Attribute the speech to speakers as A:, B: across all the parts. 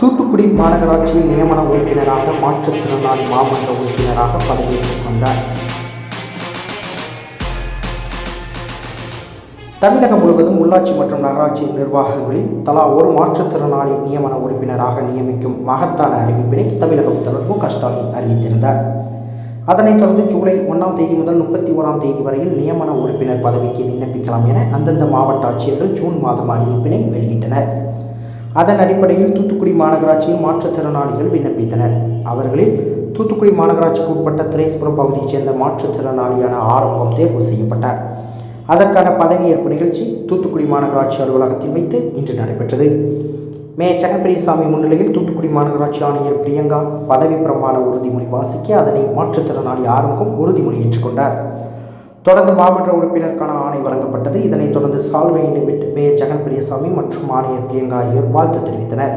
A: தூத்துக்குடி மாநகராட்சியில் நியமன உறுப்பினராக மாற்றுத்திறனாளி மாமன்ற உறுப்பினராக பதவியேற்றுக் கொண்டார். தமிழகம் முழுவதும் உள்ளாட்சி மற்றும் நகராட்சி நிர்வாகங்களில் தலா ஒரு மாற்றுத்திறனாளி நியமன உறுப்பினராக நியமிக்கும் மகத்தான அறிவிப்பினை தமிழக முதல்வர் மு க ஸ்டாலின் அறிவித்திருந்தார். அதனைத் தொடர்ந்து ஜூலை ஒன்றாம் தேதி முதல் முப்பத்தி ஓராம் தேதி வரையில் நியமன உறுப்பினர் பதவிக்கு விண்ணப்பிக்கலாம் என அந்தந்த மாவட்ட ஆட்சியர்கள் ஜூன் மாதம் அறிவிப்பினை வெளியிட்டனர். அதன் அடிப்படையில் தூத்துக்குடி மாநகராட்சியில் மாற்றுத்திறனாளிகள் விண்ணப்பித்தனர். அவர்களில் தூத்துக்குடி மாநகராட்சிக்கு உட்பட்ட திரேஸ்புரம் பகுதியைச் சேர்ந்த மாற்றுத்திறனாளியான ஆரம்பம் தேர்வு செய்யப்பட்டார். அதற்கான பதவியேற்பு நிகழ்ச்சி தூத்துக்குடி மாநகராட்சி அலுவலகத்தில் வைத்து இன்று நடைபெற்றது. மே ஜெகன்பிரியசாமி முன்னிலையில் தூத்துக்குடி மாநகராட்சி ஆணையர் பிரியங்கா பதவி பிரமாண உறுதிமொழி வாசிக்க அதனை மாற்றுத்திறனாளி ஆரம்பம் உறுதிமொழி ஏற்றுக்கொண்டார். தொடர்ந்து மாமன்ற உறுப்பினருக்கான ஆணை வழங்கப்பட்டது. இதனைத் தொடர்ந்து சால்வை நிமிட் மேயர் ஜெகன்பிரியசாமி மற்றும் ஆணையர் பிரியங்கா ஆகியோர் வாழ்த்து தெரிவித்தனர்.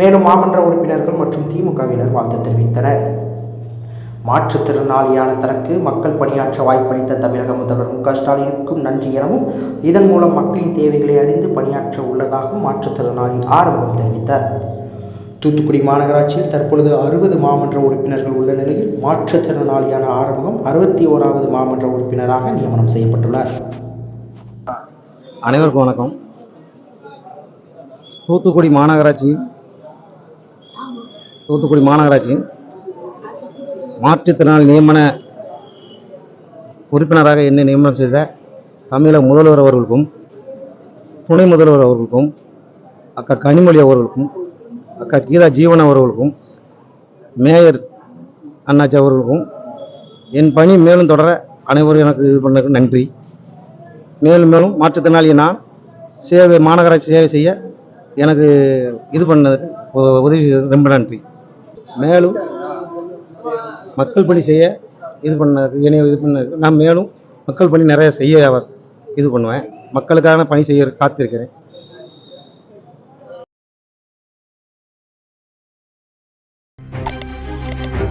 A: மேலும் மாமன்ற உறுப்பினர்கள் மற்றும் திமுகவினர் வாழ்த்து தெரிவித்தனர். மாற்றுத்திறனாளியான தனக்கு மக்கள் பணியாற்ற வாய்ப்பளித்த தமிழக முதல்வர் மு க ஸ்டாலினுக்கும் நன்றி எனவும் இதன் மூலம் மக்களின் தேவைகளை அறிந்து பணியாற்ற உள்ளதாகவும் மாற்றுத்திறனாளி ஆரம்பம் தெரிவித்தார். தூத்துக்குடி மாநகராட்சியில் தற்பொழுது அறுபது மாமன்ற உறுப்பினர்கள் உள்ள நிலையில் மாற்றுத்திறனாளியான ஆரம்பம் அறுபத்தி ஓராவது மாமன்ற உறுப்பினராக நியமனம் செய்யப்பட்டுள்ளார்.
B: அனைவருக்கும் வணக்கம். தூத்துக்குடி மாநகராட்சி தூத்துக்குடி மாநகராட்சி மாற்றுத்திறனாளி நியமன உறுப்பினராக என்னை நியமனம் செய்த தமிழக முதல்வர் அவர்களுக்கும் துணை முதல்வர் அவர்களுக்கும் அக்கா கனிமொழி அவர்களுக்கும் அக்கா கீதா ஜீவன் அவர்களுக்கும் மேயர் அண்ணாச்சி அவர்களுக்கும் என் பணி மேலும் தொடர அனைவரும் எனக்கு இது பண்ணதுக்கு நன்றி. மேலும் மேலும் மாற்றுத்திறனாளி நான் சேவை மாநகராட்சி சேவை செய்ய எனக்கு இது பண்ணதுக்கு உதவி ரொம்ப நன்றி. மேலும் மக்கள் பணி செய்ய இது பண்ணதுக்கு என்னை இது பண்ணதுக்கு நான் மேலும் மக்கள் பணி நிறைய செய்ய இது பண்ணுவேன். மக்களுக்கான பணி செய்ய காத்திருக்கிறேன்.